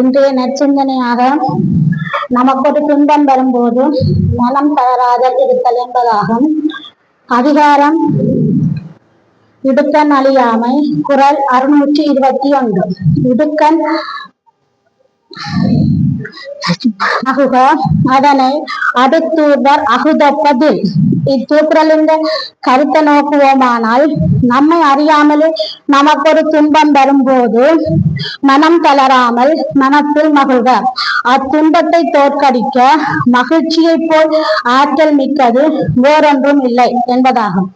இன்றைய நற்சிந்தனையாக நமக்கு ஒரு துன்பம் வரும்போது மனம் தளராத இருத்தல் என்பதாகும். அதிகாரம் இடுக்கன் அழியாமை குரல் அறுநூற்றி இருபத்தி ஒன்று. இடுக்கன் அகுக அதனை அடுத்தூர்வர் அகுதப்பதில். இத்தூக்குறலின் கருத்தை நோக்குவோமானால் நம்மை அறியாமலே நமக்கு ஒரு துன்பம் வரும்போது மனம் தளராமல் மனத்தில் மகிழ்க. அத்துன்பத்தை தோற்கடிக்க மகிழ்ச்சியை போல் ஆற்றல் மிக்கது வேறொன்றும் இல்லை என்பதாகும்.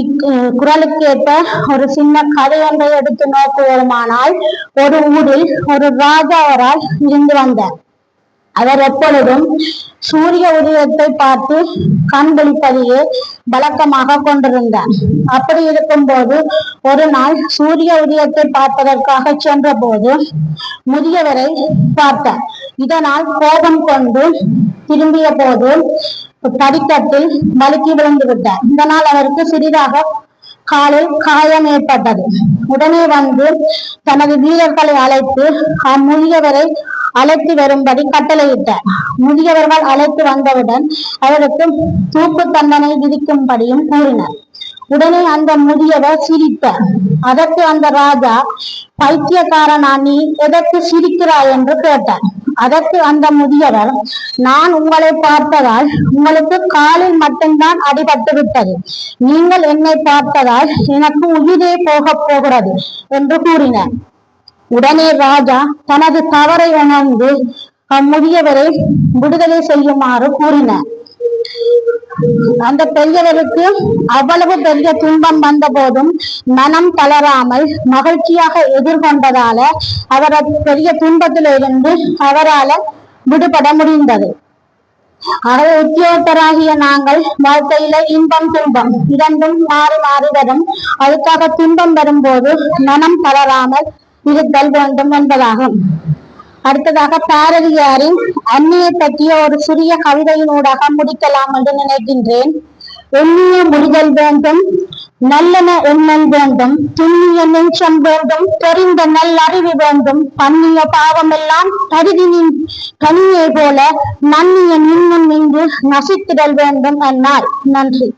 இக்குறளுக்கேற்ப ஒரு சின்ன கதை ஒன்றை எடுத்து நோக்குவோமானால் ஒரு ஊரில் ஒரு ராஜா அவரால் இருந்து வந்தார். அவர் எப்பொழுதும் சூரிய உதயத்தை பார்த்து கண் வழக்கமாக கொண்டிருந்தார். அப்படி இருக்கும்போது ஒரு நாள் சூரிய உதயத்தை பார்ப்பதற்காக சென்ற போது முதியவரை பார்த்தார். இதனால் கோபம் கொண்டு திரும்பிய போது படிக்கட்டில் வழுக்கி விழுந்து விட்டார். இதனால் அவருக்கு சிறிதாக காலில் காயம் ஏற்பட்டது. உடனே வந்து தனது வீரர்களை அழைத்து அம்முதியவரை அழைத்து வரும்படி கட்டளையிட்டார். முதியவர்கள் அழைத்து வந்தவுடன் அவருக்கு தூக்கு தண்டனை விதிக்கும்படியும் கூறினார். உடனே அந்த முதியவர் சிரித்தார். அதற்கு அந்த ராஜா பைத்தியக்காரனா நீ எதற்கு சிரிக்கிறாய்? என்று கேட்டார். அதற்கு அந்த முதியவர் நான் உங்களை பார்த்ததால் உங்களுக்கு காலில் மட்டும்தான் அடிபட்டு விட்டது. நீங்கள் என்னை பார்த்ததால் எனக்கு உயிரே போக போகிறது என்று கூறினார். உடனே ராஜா தனது தவறை உணர்ந்து அம்முதியவரை விடுதலை செய்யுமாறு கூறினார். அந்த பெரியவருக்கு அவ்வளவு பெரிய துன்பம் வந்த போதும் மனம் தளராமல் மகிழ்ச்சியாக எதிர்கொண்டதால அவரது பெரிய துன்பத்திலிருந்து அவரால் விடுபட முடிந்தது. ஆகவே உத்தியோகத்தராகிய நாங்கள் வாழ்க்கையில இன்பம் துன்பம் இரண்டும் மாறி மாறி வரும் அதுக்காக துன்பம் வரும்போது மனம் தளராமல் இருத்தல் வேண்டும் என்பதாகும். அடுத்ததாக பாரதியாரின் அந்நியை பற்றிய ஒரு சிறிய கவிதையினூடாக முடிக்கலாம் என்று நினைக்கின்றேன். எண்ணிய முடிதல் வேண்டும் நல்லென எண்ணல் வேண்டும் துண்ணிய நெஞ்சம் வேண்டும் தெரிந்த நல்லறிவு வேண்டும் பண்ணிய பாவமெல்லாம் தருதினின் கனியை போல நன்னிய நின்னும் இங்கு நசித்திடல் வேண்டும் என்னால் நன்றி.